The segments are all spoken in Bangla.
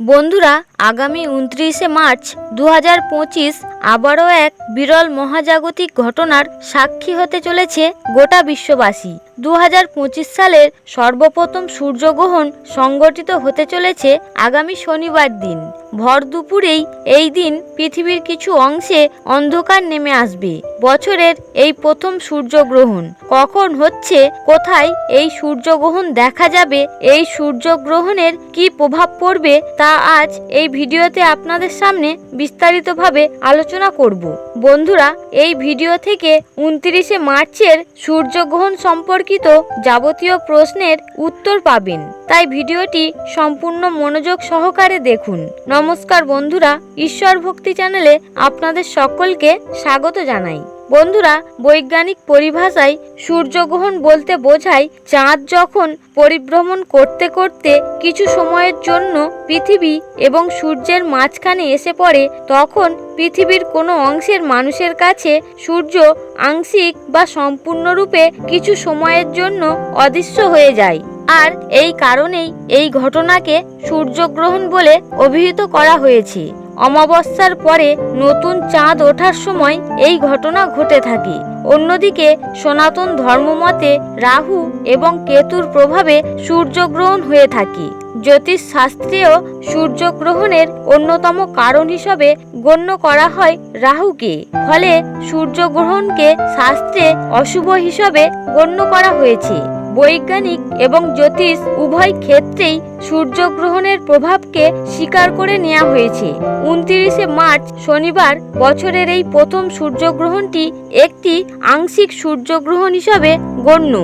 বন্ধুরা, আগামী উনত্রিশে মার্চ দু হাজার পঁচিশ আবারও এক বিরল মহাজাগতিক ঘটনার সাক্ষী হতে চলেছে গোটা বিশ্ববাসী। দু হাজার পঁচিশ সালের সর্বপ্রথম সূর্যগ্রহণ সংগঠিত হতে চলেছে আগামী শনিবার দিন। ভর দুপুরেই এই দিন পৃথিবীর কিছু অংশে অন্ধকার নেমে আসবে। বছরের এই প্রথম সূর্যগ্রহণ। কখন হচ্ছে, কোথায় এই সূর্যগ্রহণ দেখা যাবে, এই সূর্যগ্রহণের কি প্রভাব পড়বে তা আজ এই ভিডিওতে আপনাদের সামনে বিস্তারিতভাবে আলোচনা করব। বন্ধুরা, এই ভিডিও থেকে উনত্রিশে মার্চের সূর্যগ্রহণ সম্পর্কিত যাবতীয় প্রশ্নের উত্তর পাবেন। তাই ভিডিওটি সম্পূর্ণ মনোযোগ সহকারে দেখুন। নমস্কার বন্ধুরা, ঈশ্বর ভক্তি চ্যানেলে আপনাদের সকলকে স্বাগত জানাই। বন্ধুরা, বৈজ্ঞানিক পরিভাষায় সূর্যগ্রহণ বলতে বোঝায় চাঁদ যখন পরিভ্রমণ করতে করতে কিছু সময়ের জন্য পৃথিবী এবং সূর্যের মাঝখানে এসে পড়ে, তখন পৃথিবীর কোনো অংশের মানুষের কাছে সূর্য আংশিক বা সম্পূর্ণরূপে কিছু সময়ের জন্য অদৃশ্য হয়ে যায়। আর এই কারণেই এই ঘটনাকে সূর্যগ্রহণ বলে অভিহিত করা হয়েছে। অমাবস্যার পরে নতুন চাঁদ ওঠার সময় এই ঘটনা ঘটে থাকে। অন্যদিকে সনাতন ধর্মমতে রাহু এবং কেতুর প্রভাবে সূর্যগ্রহণ হয়ে থাকে। জ্যোতিষ শাস্ত্রেও সূর্যগ্রহণের অন্যতম কারণ হিসাবে গণ্য করা হয় রাহুকে। ফলে সূর্যগ্রহণকে শাস্ত্রে অশুভ হিসাবে গণ্য করা হয়েছে। বৈজ্ঞানিক এবং জ্যোতিষ উভয় ক্ষেত্রেই সূর্যগ্রহণের প্রভাবকে স্বীকার করে নেওয়া হয়েছে। উনত্রিশে মার্চ শনিবার বছরের এই প্রথম সূর্যগ্রহণটি একটি আংশিক সূর্যগ্রহণ হিসাবে গণ্য,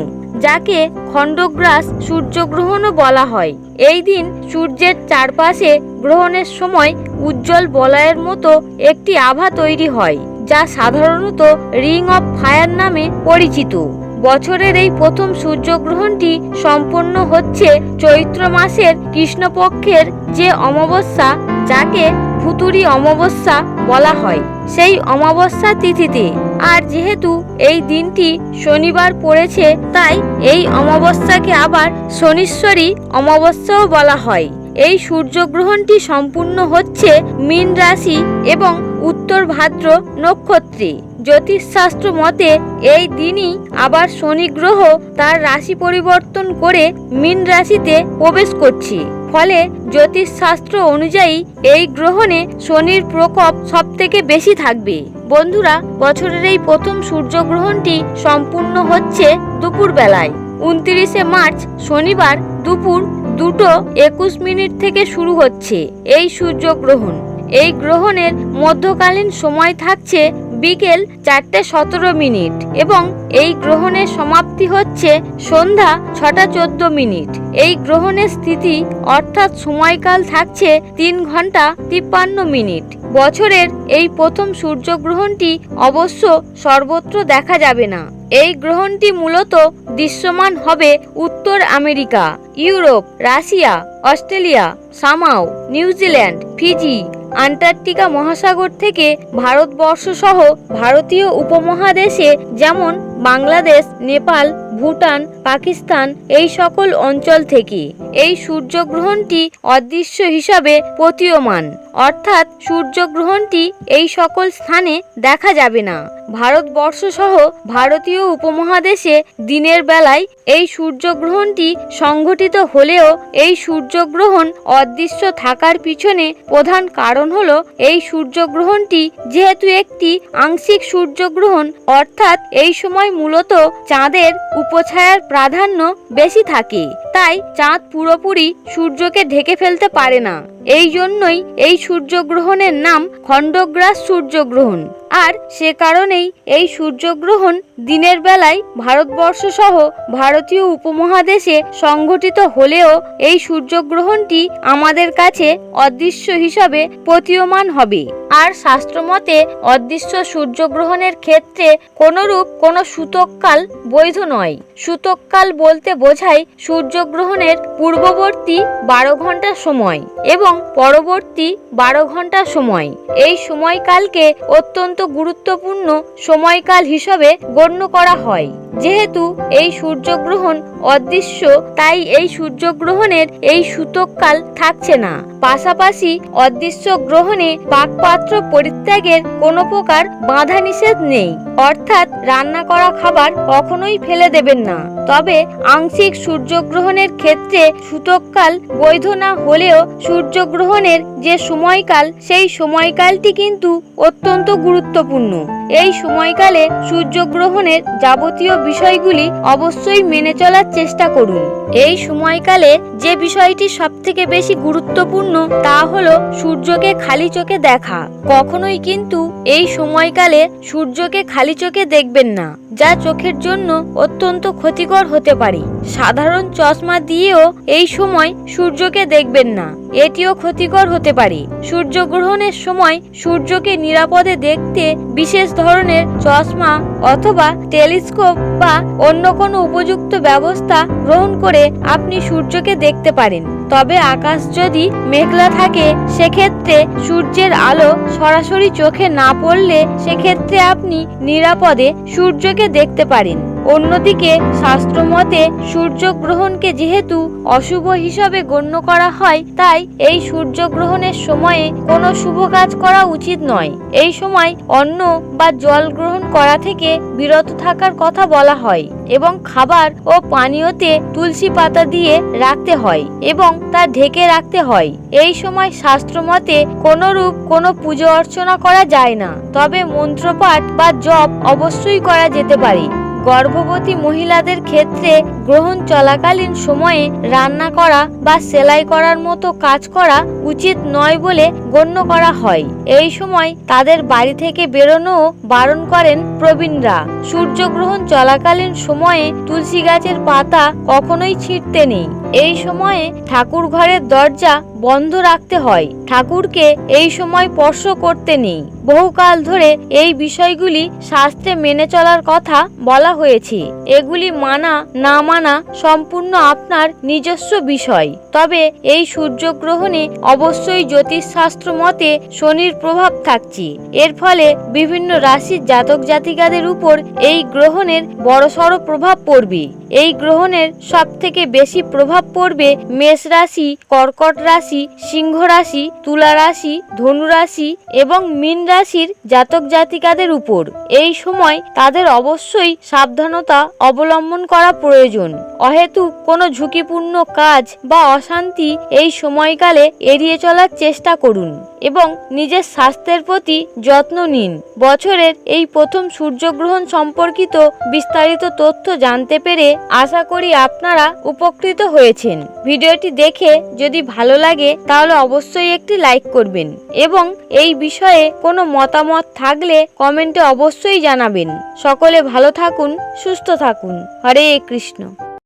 যাকে খণ্ডগ্রাস সূর্যগ্রহণও বলা হয়। এই দিন সূর্যের চারপাশে গ্রহণের সময় উজ্জ্বল বলয়ের মতো একটি আভা তৈরি হয়, যা সাধারণত রিং অফ ফায়ার নামে পরিচিত। বছরের এই প্রথম সূর্যগ্রহণটি সম্পন্ন হচ্ছে চৈত্র মাসের কৃষ্ণপক্ষের যে অমাবস্যা, যাকে ভুতুরি অমাবস্যা বলা হয়। সেই অমাবস্যা তিথিতে। আর যেহেতু এই দিনটি শনিবার পড়েছে, তাই এই অমাবস্যাকে আবার শনিশ্বরী অমাবস্যাও বলা হয়। এই সূর্যগ্রহণটি সম্পূর্ণ হচ্ছে মীন রাশি এবং উত্তর ভাদ্র নক্ষত্রে। জ্যোতিষশাস্ত্র মতে, এই দিনই আবার শনি গ্রহ তার রাশি পরিবর্তন করে মীন রাশিতে প্রবেশ করছে। ফলে জ্যোতিষশাস্ত্র অনুযায়ী এই গ্রহণে শনির প্রকোপ সব থেকে বেশি থাকবে। বন্ধুরা, বছরের এই প্রথম সূর্যগ্রহণটি সম্পূর্ণ হচ্ছে দুপুর বেলায় উনত্রিশে মার্চ, শনিবার দুপুর দুটো একুশ মিনিট থেকে শুরু হচ্ছে এই সূর্যগ্রহণ। এই গ্রহণের মধ্যকালীন সময় থাকছে বিকেল চারটে সতেরো মিনিট এবং এই গ্রহণের সমাপ্তি হচ্ছে সন্ধ্যা ছটা চোদ্দ মিনিট। এই গ্রহণের স্থিতি অর্থাৎ সময়কাল থাকছে তিন ঘণ্টা তিপ্পান্ন মিনিট। বছরের এই প্রথম সূর্যগ্রহণটি অবশ্য সর্বত্র দেখা যাবে না। এই গ্রহণটি মূলত দৃশ্যমান হবে উত্তর America, Europe, Russia, Australia, Samoa, New Zealand, Fiji Antarctica মহাসাগর থেকে ভারতবর্ষ সহ ভারতীয় উপমহাদেশে, যেমন বাংলাদেশ, নেপাল, ভুটান, পাকিস্তান, এই সকল অঞ্চল থেকে। এই সূর্যগ্রহণটি অদৃশ্য হিসাবে প্রতীয়মান। অর্থাৎ সূর্যগ্রহণটি এই সকল স্থানে দেখা যাবে না। ভারতবর্ষ সহ ভারতীয় উপমহাদেশে দিনের বেলায় এই সূর্যগ্রহণটি সংঘটিত হলেও এই সূর্যগ্রহণ অদৃশ্য থাকার পিছনে প্রধান কারণ হল এই সূর্যগ্রহণটি যেহেতু একটি আংশিক সূর্যগ্রহণ, অর্থাৎ এই সময় মূলত চাঁদের উপছায়ার প্রাধান্য বেশি থাকে। তাই চাঁদ পুরোপুরি সূর্যকে ঢেকে ফেলতে পারে না। এই জন্যই এই সূর্যগ্রহণের নাম খণ্ডগ্রাস সূর্যগ্রহণ। আর সে কারণেই এই সূর্যগ্রহণ দিনের বেলায় ভারতবর্ষ সহ ভারতীয় উপমহাদেশে সংঘটিত হলেও এই সূর্যগ্রহণটি আমাদের কাছে অদৃশ্য হিসাবে প্রতীয়মান হবে। আর শাস্ত্রমতে অদৃশ্য সূর্যগ্রহণের ক্ষেত্রে কোনরূপ কোনো সূতককাল বৈধ নয়। সূতককাল বলতে বোঝায় সূর্যগ্রহণের পূর্ববর্তী বারো ঘণ্টা সময় এবং পরবর্তী বারো ঘণ্টা সময়। এই সময়কালকে অত্যন্ত গুরুত্বপূর্ণ সময়কাল হিসাবে গণ্য করা হয়। যেহেতু এই সূর্যগ্রহণ অদৃশ্য, তাই এই সূর্যগ্রহণের এই সূতককাল থাকছে না। পাশাপাশি অদৃশ্য গ্রহণে পাকপাত্র পরিত্যাগের কোনো প্রকার বাধা নিষেধ নেই। অর্থাৎ রান্না করা খাবার কখনোই ফেলে দেবেন না। তবে আংশিক সূর্যগ্রহণের ক্ষেত্রে সূতককাল বৈধ না হলেও সূর্যগ্রহণের যে সময়কাল, সেই সময়কালটি কিন্তু অত্যন্ত গুরুত্বপূর্ণ। এই সময়কালে সূর্যগ্রহণের যাবতীয় বিষয়গুলি অবশ্যই মেনে চলার চেষ্টা করুন। এই সময়কালে যে বিষয়টি সব থেকে বেশি গুরুত্বপূর্ণ তা হলো সূর্যকে খালি চোখে দেখা। কখনোই কিন্তু এই সময়কালে সূর্যকে খালি চোখে দেখবেন না। যা চোখের জন্য অত্যন্ত ক্ষতিকর হতে পারে। সাধারণ চশমা দিয়েও এই সময় সূর্যকে দেখবেন না। এটিও ক্ষতিকর হতে পারে। সূর্যগ্রহণের সময় সূর্যকে নিরাপদে দেখতে বিশেষ ধরনের চশমা অথবা টেলিস্কোপ বা অন্য কোনো উপযুক্ত ব্যবস্থা গ্রহণ করে আপনি সূর্যকে দেখতে পারেন। তবে আকাশ যদি মেঘলা থাকে, সেক্ষেত্রে সূর্যের আলো সরাসরি চোখে না পড়লে সেক্ষেত্রে আপনি নিরাপদে সূর্যকে দেখতে পারেন। অন্যদিকে শাস্ত্রমতে সূর্যগ্রহণকে যেহেতু অশুভ হিসাবে গণ্য করা হয়, তাই এই সূর্যগ্রহণের সময়ে কোনো শুভ কাজ করা উচিত নয়। এই সময় অন্ন বা জল গ্রহণ করা থেকে বিরত থাকার কথা বলা হয় এবং খাবার ও পানীয়তে তুলসী পাতা দিয়ে রাখতে হয় এবং তা ঢেকে রাখতে হয়। এই সময় শাস্ত্রমতে কোনোরূপ কোনো পুজো অর্চনা করা যায় না, তবে মন্ত্রপাঠ বা জপ অবশ্যই করা যেতে পারে। গর্ভবতী মহিলাদের ক্ষেত্রে গ্রহণ চলাকালীন সময়ে রান্না করা বা সেলাই করার মতো কাজ করা উচিত নয় বলে গণ্য করা হয়। এই সময় তাদের বাড়ি থেকে বেরোনো বারণ করেন প্রবীণরা। সূর্যগ্রহণ চলাকালীন সময়ে তুলসী গাছের পাতা কখনোই ছিঁড়তে নেই। এই সময়ে ঠাকুর ঘরের দরজা বন্ধ রাখতে হয়। ঠাকুরকে এই সময় স্পর্শ করতে নেই। বহুকাল ধরে এই বিষয়গুলি শাস্ত্রে মেনে চলার কথা বলা হয়েছে। এগুলি মানা, না মানা সম্পূর্ণ আপনার নিজস্ব বিষয়। তবে এই সূর্যগ্রহণে অবশ্যই জ্যোতিষশাস্ত্র মতে শনির প্রভাব থাকছে। এর ফলে বিভিন্ন রাশির জাতক জাতিকাদের উপর এই গ্রহণের বড়সড় প্রভাব পড়বে। এই গ্রহণের সব থেকে বেশি প্রভাব পড়বে মেষ রাশি, কর্কট রাশি, সিংহ রাশি, তুলা রাশি, ধনু রাশি এবং মীন রাশির জাতক জাতিকাদের উপর। এই সময় তাদের অবশ্যই সাবধানতা অবলম্বন করা প্রয়োজন। অহেতুক কোনো ঝুঁকিপূর্ণ কাজ বা অশান্তি এই সময়কালে এড়িয়ে চলার চেষ্টা করুন। এবং নিজের স্বাস্থ্যের প্রতি যত্ন নিন। বছরের এই প্রথম সূর্যগ্রহণ সম্পর্কিত বিস্তারিত তথ্য জানতে পেরে আশা করি আপনারা উপকৃত হয়েছেন। ভিডিওটি দেখে যদি ভালো লাগে, তাহলে অবশ্যই একটি লাইক করবেন এবং এই বিষয়ে কোনো মতামত থাকলে কমেন্টে অবশ্যই জানাবেন। সকলে ভালো থাকুন, সুস্থ থাকুন। হরে কৃষ্ণ।